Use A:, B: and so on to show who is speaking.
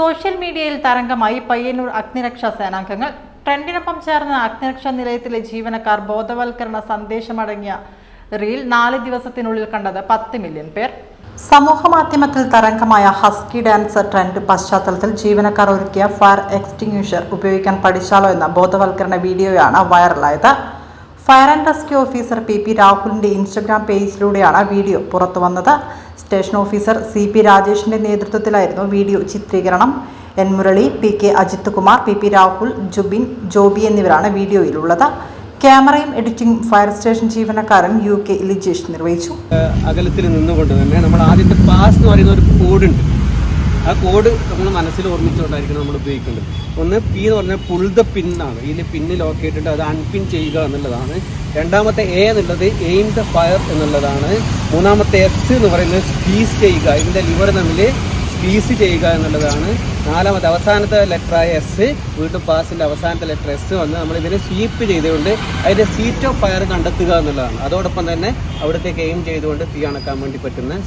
A: Social മീഡിയയിൽ തരംഗമായി പയ്യന്നൂർ അഗ്നിരക്ഷാ സേനാംഗങ്ങൾ. ട്രെൻഡിനൊപ്പം ചേർന്ന അഗ്നിരക്ഷാ നിലയത്തിലെ ജീവനക്കാർ ബോധവൽക്കരണ സന്ദേശമടങ്ങിയ റീൽ നാല് ദിവസത്തിനുള്ളിൽ കണ്ടത് പത്ത് മില്യൺ പേർ. സമൂഹ മാധ്യമത്തിൽ തരംഗമായ ഹസ്കി ഡാൻസ് ട്രെൻഡ് പശ്ചാത്തലത്തിൽ ജീവനക്കാർ ഒരുക്കിയ ഫയർ എക്സ്റ്റിങ്യൂഷർ ഉപയോഗിക്കാൻ പഠിച്ചാലോ എന്ന ബോധവൽക്കരണ വീഡിയോയാണ് വൈറലായത്. Fire and rescue officer P P രാഹുലിന്റെ ഇൻസ്റ്റഗ്രാം പേജിലൂടെയാണ് വീഡിയോ പുറത്തു വന്നത് സ്റ്റേഷൻ ഓഫീസർ സി പി രാജേഷിന്റെ നേതൃത്വത്തിലായിരുന്നു വീഡിയോ ചിത്രീകരണം. N Murali P K Ajith Kumar P P Rahul Jubin Joby എന്നിവരാണ് വീഡിയോയിലുള്ളത് ക്യാമറയും എഡിറ്റിംഗ് ഫയർ സ്റ്റേഷൻ ജീവനക്കാരൻ യു കെ ലിജേഷ് നിർവഹിച്ചു.
B: അകലത്തിൽ നിന്നുകൊണ്ട് തന്നെ നമ്മൾ ആദ്യത്തെ പാസ് എന്ന് പറയുന്ന ഒരു കോഡുണ്ട് ആ കോഡ് നമ്മൾ മനസ്സിൽ ഓർമ്മിച്ചുകൊണ്ടായിരിക്കണം നമ്മൾ ഉപയോഗിക്കുന്നത് ഒന്ന് പി എന്ന് പറഞ്ഞാൽ പുൾ ദ പിൻ ഇതിൽ പിന്ന് ലോക്ക് അത് അൺപിൻ ചെയ്യുക എന്നുള്ളതാണ്. രണ്ടാമത്തെ എ എന്നുള്ളത് എയിം ദ ഫയർ എന്നുള്ളതാണ്. മൂന്നാമത്തെ എസ് എന്ന് പറയുന്നത് സ്പീസ് ചെയ്യുക. ഇതിന്റെ ലിവർ തമ്മിൽ സ്പീസ് ചെയ്യുക എന്നുള്ളതാണ്. നാലാമത്തെ അവസാനത്തെ ലെറ്ററായ എസ് വീണ്ടും പാസിന്റെ അവസാനത്തെ ലെറ്റർ എസ് വന്ന് നമ്മൾ ഇതിനെ സ്വീപ്പ് ചെയ്തുകൊണ്ട് അതിന്റെ സീറ്റ് ഓഫ് ഫയർ കണ്ടെത്തുക എന്നുള്ളതാണ്. അതോടൊപ്പം തന്നെ അവിടത്തേക്ക് എയിം ചെയ്തുകൊണ്ട് തീ അണക്കാൻ വേണ്ടി പറ്റുന്ന